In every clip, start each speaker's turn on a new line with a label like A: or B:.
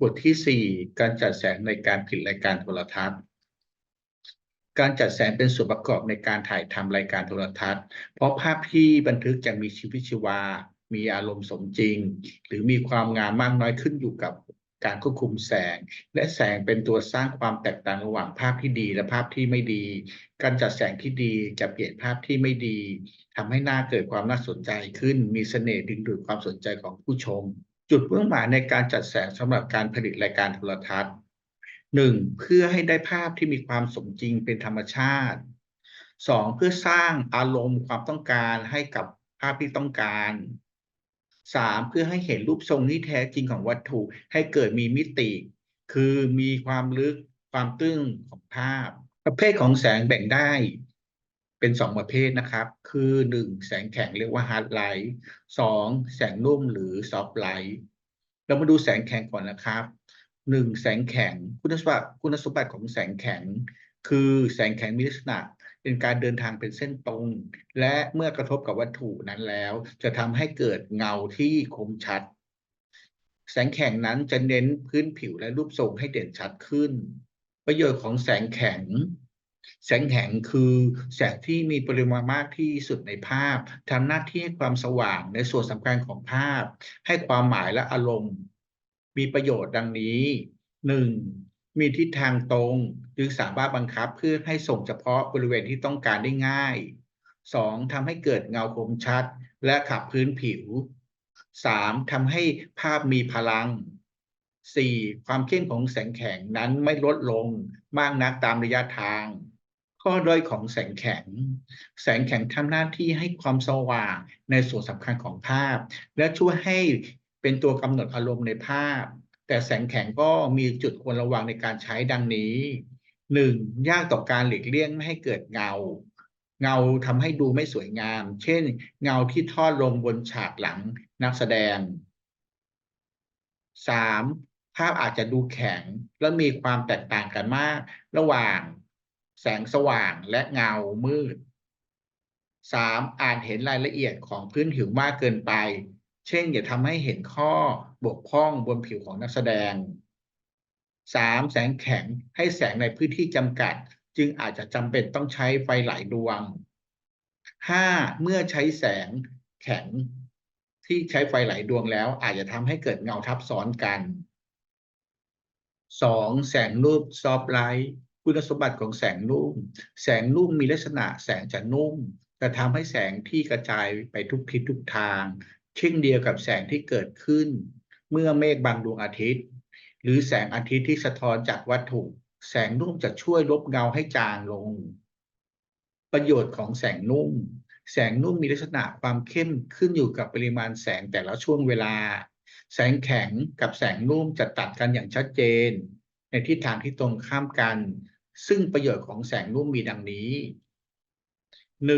A: บทที่สี่การจัดแสงในการผลิตรายการโทรทัศน์ การจัดแสงเป็นส่วนประกอบในการถ่ายทำรายการโทรทัศน์ เพราะภาพที่บันทึกจะมีชีวิตชีวา มีอารมณ์สมจริง หรือมีความงามมากน้อยขึ้นอยู่กับ การควบคุมแสง และแสงเป็นตัวสร้างความแตกต่างระหว่างภาพที่ดีและภาพที่ไม่ดี การจัดแสงที่ดีจะเปลี่ยนภาพที่ไม่ดีทำให้หน้าเกิดความน่าสนใจขึ้น มีเสน่ห์ดึงดูดความสนใจของผู้ชม จุดมุ่งหมายในการจัดแสงสำหรับการผลิตรายการโทรทัศน์หนึ่งเพื่อให้ได้ภาพที่มีความสมจริงเป็นธรรมชาติสองเพื่อสร้างอารมณ์ความต้องการให้กับภาพที่ต้องการ สามเพื่อให้เห็นรูปทรงที่แท้จริงของวัตถุ ให้เกิดมีมิติ คือมีความลึกความตื้นของภาพ ประเภทของแสงแบ่งได้ เป็นสองประเภทนะครับ คือหนึ่งแสงแข็งเรียกว่าฮาร์ดไลท์สองแสงนุ่มหรือซอฟต์ไลท์เรามาดูแสงแข็งก่อนนะครับหนึ่งแสงแข็งคุณสมบัติคุณสมบัติของแสงแข็ง คือแสงแข็งมีลักษณะ เป็นการเดินทางเป็นเส้นตรง และเมื่อกระทบกับวัตถุนั้นแล้ว จะทำให้เกิดเงาที่คมชัด แสงแข็งนั้นจะเน้นพื้นผิวและรูปทรงให้เด่นชัดขึ้น ประโยชน์ของแสงแข็ง แสงแข็งคือแสงที่มีปริมาณมากที่สุดในภาพทำหน้าที่ให้ความสว่างในส่วนสำคัญของภาพ ให้ความหมายและอารมณ์ มีประโยชน์ดังนี้ 1. มีทิศทางตรง จึงสามารถบังคับเพื่อให้ส่งเฉพาะบริเวณที่ต้องการได้ง่าย 2. ทำให้เกิดเงาคมชัด และขับพื้นผิว 3. ทำให้ภาพมีพลัง 4. ความเข้มของแสงแข็งนั้นไม่ลดลงมากนักตามระยะทาง ข้อด้อยของแสงแข็ง แสงแข็งทำหน้าที่ให้ความสว่างในส่วนสำคัญของภาพ และช่วยให้เป็นตัวกำหนดอารมณ์ในภาพ แต่แสงแข็งก็มีจุดควรระวังในการใช้ดังนี้ 1. ยากต่อการหลีกเลี่ยงไม่ให้เกิดเงา เงาทำให้ดูไม่สวยงาม เช่น เงาที่ทอดลงบนฉากหลังนักแสดง 3. ภาพอาจจะดูแข็งและมีความแตกต่างกันมาก ระหว่างแสงสว่างและเงามืด 3. อ่านเห็นรายละเอียดของพื้นผิวมากเกินไป เช่น อย่าทำให้เห็นข้อบกพร่องบนผิวของนักแสดง 3. แสงแข็งให้แสงในพื้นที่จำกัด จึงอาจจะจำเป็นต้องใช้ไฟหลายดวง 5. เมื่อใช้แสงแข็งที่ใช้ไฟหลายดวงแล้ว อาจจะทำให้เกิดเงาทับซ้อนกัน 2. แสงนุ่มซอฟไลท์คุณสมบัติของแสงนุ่ม แสงนุ่มมีลักษณะแสงจะนุ่ม จะทำให้แสงที่กระจายไปทุกทิศทุกทาง เช่นเดียวกับแสงที่เกิดขึ้น เมื่อเมฆบังดวงอาทิตย์ หรือแสงอาทิตย์ที่สะท้อนจากวัตถุ แสงนุ่มจะช่วยลบเงาให้จางลง ประโยชน์ของแสงนุ่ม แสงนุ่มมีลักษณะความเข้มขึ้นอยู่กับปริมาณแสงแต่ละช่วงเวลา แสงแข็งกับแสงนุ่มจะตัดกันอย่างชัดเจน ในทิศทางที่ตรงข้ามกัน ซึ่งประโยชน์ของแสงนุ่มมีดังนี้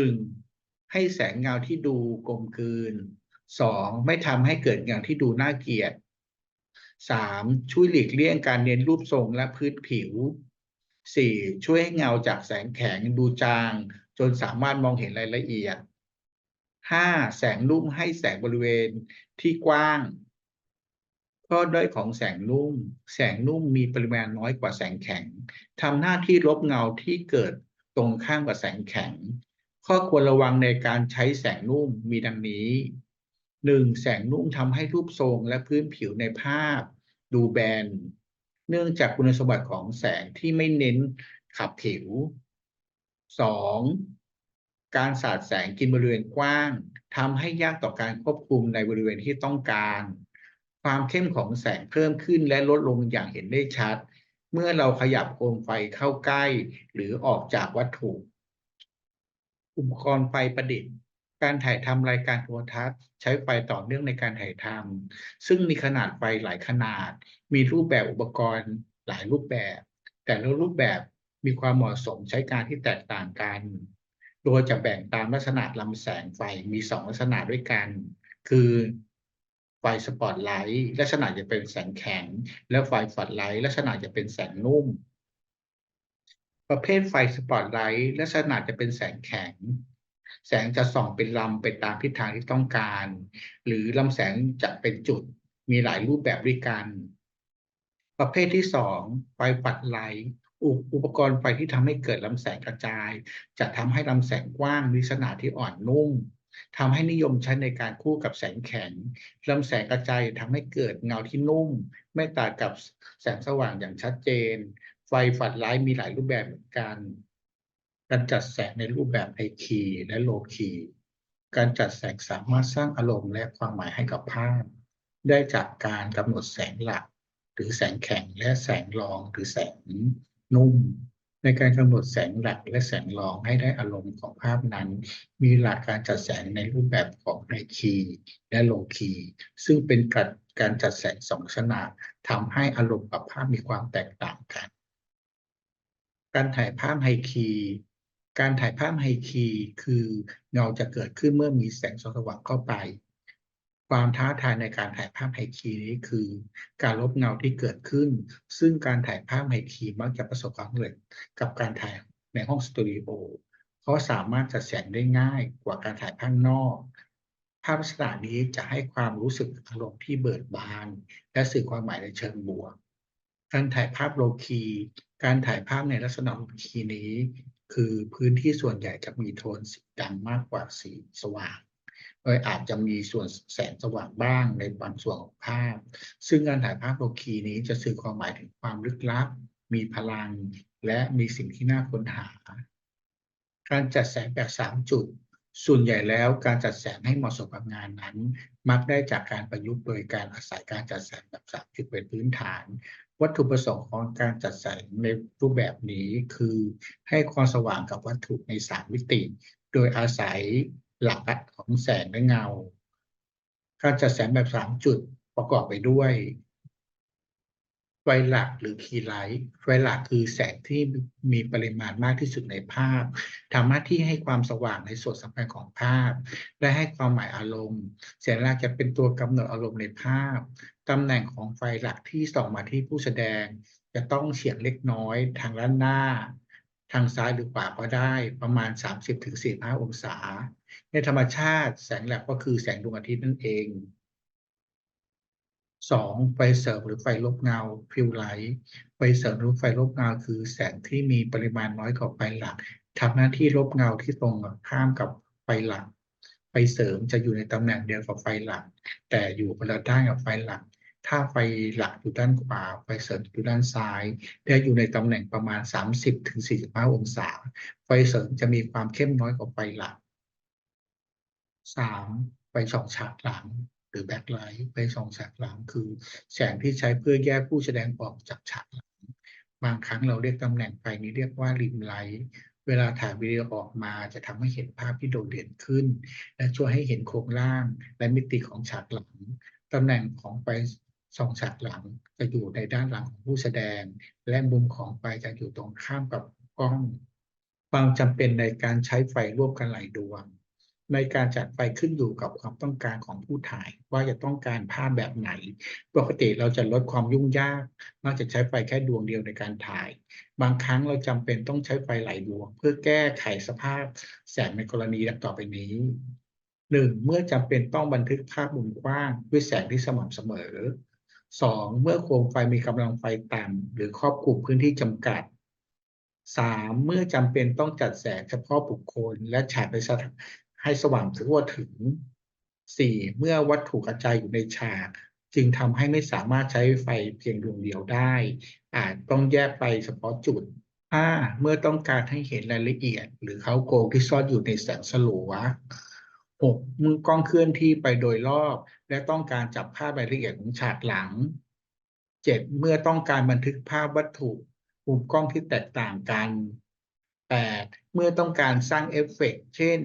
A: 1. ให้แสงเงาที่ดูกลมกลืน 2. ไม่ทำให้เกิดเงางที่ดูน่าเกลียด 3. ช่วยหลีกเลี่ยงการเน้นรูปทรงและพื้นผิว 4. ช่วยให้เงาจากแสงแข็งดูจาง จนสามารถมองเห็นรายละเอียด 5. แสงนุ่มให้แสงบริเวณที่กว้าง ข้อด้อยของแสงนุ่ม แสงนุ่มมีปริมาณน้อยกว่าแสงแข็งทำหน้าที่ลบเงาที่เกิดตรงข้ามกับแสงแข็ง ข้อควรระวังในการใช้แสงนุ่มมีดังนี้ 1. แสงนุ่มทำให้รูปทรงและพื้นผิวในภาพ ดูแบน เนื่องจากคุณสมบัติของแสงที่ไม่เน้นขับผิว 2. การสาดแสงกินบริเวณกว้างทำให้ยากต่อการควบคุมในบริเวณที่ต้องการ ความเข้มของแสงเพิ่มขึ้นและลดลงอย่างเห็นได้ชัด เมื่อเราขยับโคมไฟเข้าใกล้ หรือออกจากวัตถุ อุปกรณ์ไฟประดิษฐ์ การถ่ายทำรายการโทรทัศน์ ใช้ไฟต่อเนื่องในการถ่ายทำซึ่งมีขนาดไฟหลายขนาด มีรูปแบบอุปกรณ์หลายรูปแบบ แต่ละรูปแบบมีความเหมาะสมใช้การที่แตกต่างกัน โดยจะแบ่งตามลักษณะลำแสงไฟมีสองลักษณะด้วยกัน คือไฟสปอตไลท์ลักษณะจะเป็นแสงแข็ง และไฟฟลอดไลท์ลักษณะจะเป็นแสงนุ่ม ประเภทไฟสปอตไลท์ลักษณะจะเป็นแสงแข็ง แสงจะส่องเป็นลำไปตามทิศทางที่ต้องการ หรือลำแสงจะเป็นจุดมีหลายรูปแบบด้วยกัน ประเภทที่สองไฟปัดไลอุปกรณ์ไฟที่ทำให้เกิดลำแสงกระจาย จะทำให้ลำแสงกว้างมีขนาดที่อ่อนนุ่มทำให้นิยมใช้ในการคู่กับแสงแข็งลำแสงกระจายทำให้เกิดเงาที่นุ่ม ไม่ต่างกับแสงสว่างอย่างชัดเจน ไฟฝัดไลท์มีหลายรูปแบบเหมือนกัน การจัดแสงในรูปแบบไฮคีและโลคีการจัดแสงสามารถสร้างอารมณ์และความหมายให้กับภาพ ได้จากการกำหนดแสงหลัก หรือแสงแข็งและแสงรองหรือแสงนุ่ม ในการกำหนดแสงหลักและแสงรองให้ได้อารมณ์ของภาพนั้น มีหลักการจัดแสงในรูปแบบของไฮคีและโลคีซึ่งเป็นการการจัดแสงสองขนาดทำให้อารมณ์กับภาพมีความแตกต่างกัน การถ่ายภาพไฮคี การถ่ายภาพไฮคีคือเงาจะเกิดขึ้นเมื่อมีแสงสว่างเข้าไป ความท้าทายในการถ่ายภาพไฮคีนี้คือ การลบเงาที่เกิดขึ้น ซึ่งการถ่ายภาพไฮคีมักจะประสบความสำเร็จกับการถ่ายในห้องสตูดิโอเพราะสามารถจัดแสงได้ง่ายกว่าการถ่ายภาพนอก ภาพลักษณะนี้จะให้ความรู้สึกอารมณ์ที่เบิกบาน และสื่อความหมายในเชิงบวกการถ่ายภาพโลคี การถ่ายภาพในลักษณะโลคีนี้ คือพื้นที่ส่วนใหญ่จะมีโทนสีดำมากกว่าสีสว่าง โดยอาจจะมีส่วนแสงสว่างบ้างในบางส่วนของภาพ ซึ่งการถ่ายภาพโลคีนี้จะสื่อความหมายถึงความลึกลับ มีพลัง และมีสิ่งที่น่าค้นหา การจัดแสงแบบสามจุด ส่วนใหญ่แล้วการจัดแสงให้เหมาะสมกับงานนั้น มักได้จากการประยุกต์โดยการอาศัยการจัดแสงแบบสามจุดเป็นพื้นฐาน วัตถุประสงค์ของการจัดแสงในรูปแบบนี้คือให้ความสว่างกับวัตถุในสามมิติ โดยอาศัยหลักของแสงและเงา การจัดแสงแบบสามจุดประกอบไปด้วยไฟหลักหรือคีย์ไลท์ไฟหลักคือแสงที่มีปริมาณมากที่สุดในภาพทำหน้าที่ให้ความสว่างในส่วนสำคัญของภาพ และให้ความหมายอารมณ์ แสงหลักจะเป็นตัวกำหนดอารมณ์ในภาพ ตำแหน่งของไฟหลักที่ส่องมาที่ผู้แสดง จะต้องเฉียงเล็กน้อยทางด้านหน้า ทางซ้ายหรือขวาก็ได้ประมาณ 30-45 องศา ในธรรมชาติแสงหลักก็คือแสงดวงอาทิตย์นั่นเองสองไฟเสริมหรือไฟลบเงาพิวไลท์ไฟเสริมหรือไฟลบเงาคือแสงที่มีปริมาณน้อยกว่าไฟหลักทำหน้าที่ลบเงาที่ตรงข้ามกับไฟหลัก ไฟเสริมจะอยู่ในตำแหน่งเดียวกับไฟหลัก แต่อยู่คนละด้านกับไฟหลัก ถ้าไฟหลักอยู่ด้านขวา ไฟเสริมอยู่ด้านซ้าย และอยู่ในตำแหน่งประมาณ 30-45 องศา ไฟเสริมจะมีความเข้มน้อยกว่าไฟหลักสามไฟสองฉากหลัง หรือแบ็คไลท์ไฟสองฉากหลังคือ แสงที่ใช้เพื่อแยกผู้แสดงออกจากฉากหลัง บางครั้งเราเรียกตำแหน่งไฟนี้เรียกว่าริมไลท์เวลาถ่ายวิดีโอออกมาจะทำให้เห็นภาพที่โดดเด่นขึ้น และช่วยให้เห็นโครงร่างและมิติของฉากหลังตำแหน่งของไฟ สองฉากหลังจะอยู่ในด้านหลังของผู้แสดง และมุมของไฟจะอยู่ตรงข้ามกับกล้อง ความจำเป็นในการใช้ไฟร่วมกันหลายดวง ในการจัดไฟขึ้นอยู่กับความต้องการของผู้ถ่าย ว่าจะต้องการภาพแบบไหน ปกติเราจะลดความยุ่งยากมักจะใช้ไฟแค่ดวงเดียวในการถ่าย บางครั้งเราจำเป็นต้องใช้ไฟหลายดวง เพื่อแก้ไขสภาพแสงในกรณีดังต่อไปนี้หนึ่งเมื่อจำเป็นต้องบันทึกภาพมุมกว้างด้วยแสงที่สม่ำเสมอ สองเมื่อโคมไฟมีกำลังไฟต่ำหรือครอบคลุมพื้นที่จำกัดสามเมื่อจำเป็นต้องจัดแสงเฉพาะบุคคล และฉายไปสถให้สว่างทั่วถึงสี่เมื่อวัตถุกระจายอยู่ในฉาก จึงทำให้ไม่สามารถใช้ไฟเพียงดวงเดียวได้ อาจต้องแยกไปเฉพาะจุดห้าเมื่อต้องการให้เห็นรายละเอียด หรือเขาโกงที่ซ่อนอยู่ในแสงสลัว หกมือกล้องเคลื่อนที่ไปโดยรอบ และต้องการจับภาพรายละเอียดของฉากหลังเจ็ดเมื่อต้องการบันทึกภาพวัตถุมุมกล้องที่แตกต่างกันแปดเมื่อต้องการสร้างเอฟเฟกต์เช่น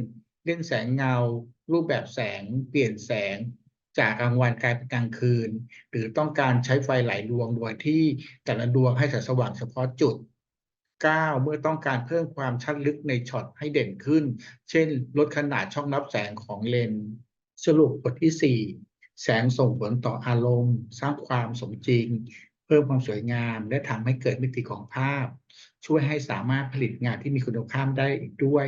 A: เล่นแสงเงา รูปแบบแสง เปลี่ยนแสง จากกลางวันกลายเป็นกลางคืน หรือต้องการใช้ไฟไหลายดวงโดยที่แต่ละดวงให้แสงสว่างเฉพาะจุด 9. เมื่อต้องการเพิ่มความชัดลึกในช็อตให้เด่นขึ้น เช่น ลดขนาดช่องรับแสงของเลนส์สรุปบทที่ 4 แสงส่งผลต่ออารมณ์ สร้างความสมจริง เพิ่มความสวยงาม และทำให้เกิดมิติของภาพ ช่วยให้สามารถผลิตงานที่มีคุณภาพได้อีกด้วย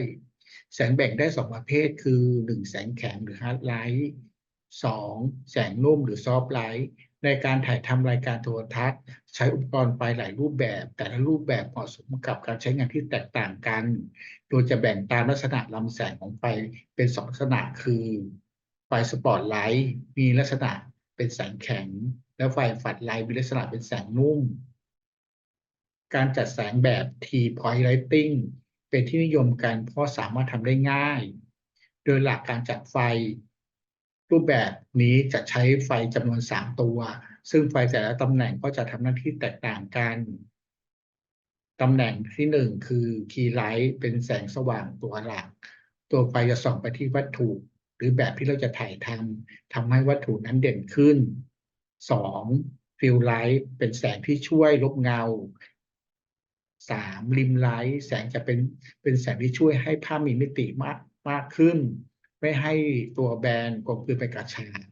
A: แสงแบ่งได้สองประเภทคือหนึ่งแสงแข็งหรือฮาร์ดไลท์สองแสงนุ่มหรือซอฟต์ไลท์ ในการถ่ายทำรายการโทรทัศน์ ใช้อุปกรณ์ไฟหลายรูปแบบ แต่ละรูปแบบเหมาะสมกับการใช้งานที่แตกต่างกัน โดยจะแบ่งตามลักษณะลำแสงของไฟเป็นสองลักษณะคือ ไฟสปอตไลท์มีลักษณะเป็นแสงแข็ง และไฟฝัดไลท์มีลักษณะเป็นแสงนุ่ม การจัดแสงแบบ T-point lighting เป็นที่นิยมกันเพราะสามารถทำได้ง่าย โดยหลักการจัดไฟ รูปแบบนี้จะใช้ไฟจำนวน 3 ตัว ซึ่งไฟแต่ละตำแหน่งก็จะทำหน้าที่แตกต่างกันตำแหน่งที่ 1 คือ key light เป็นแสงสว่างตัวหลัก ตัวไฟจะส่องไปที่วัตถุ หรือแบบที่เราจะถ่ายทำทำให้วัตถุนั้นเด่นขึ้น 2. fill light เป็นแสงที่ช่วยลบเงา 3. rim light แสงจะเป็นเป็นแสงที่ช่วยให้ภาพมีมิติมากมากขึ้น ไม่ให้ตัวแบรนด์กลมกลืนไปกับชาก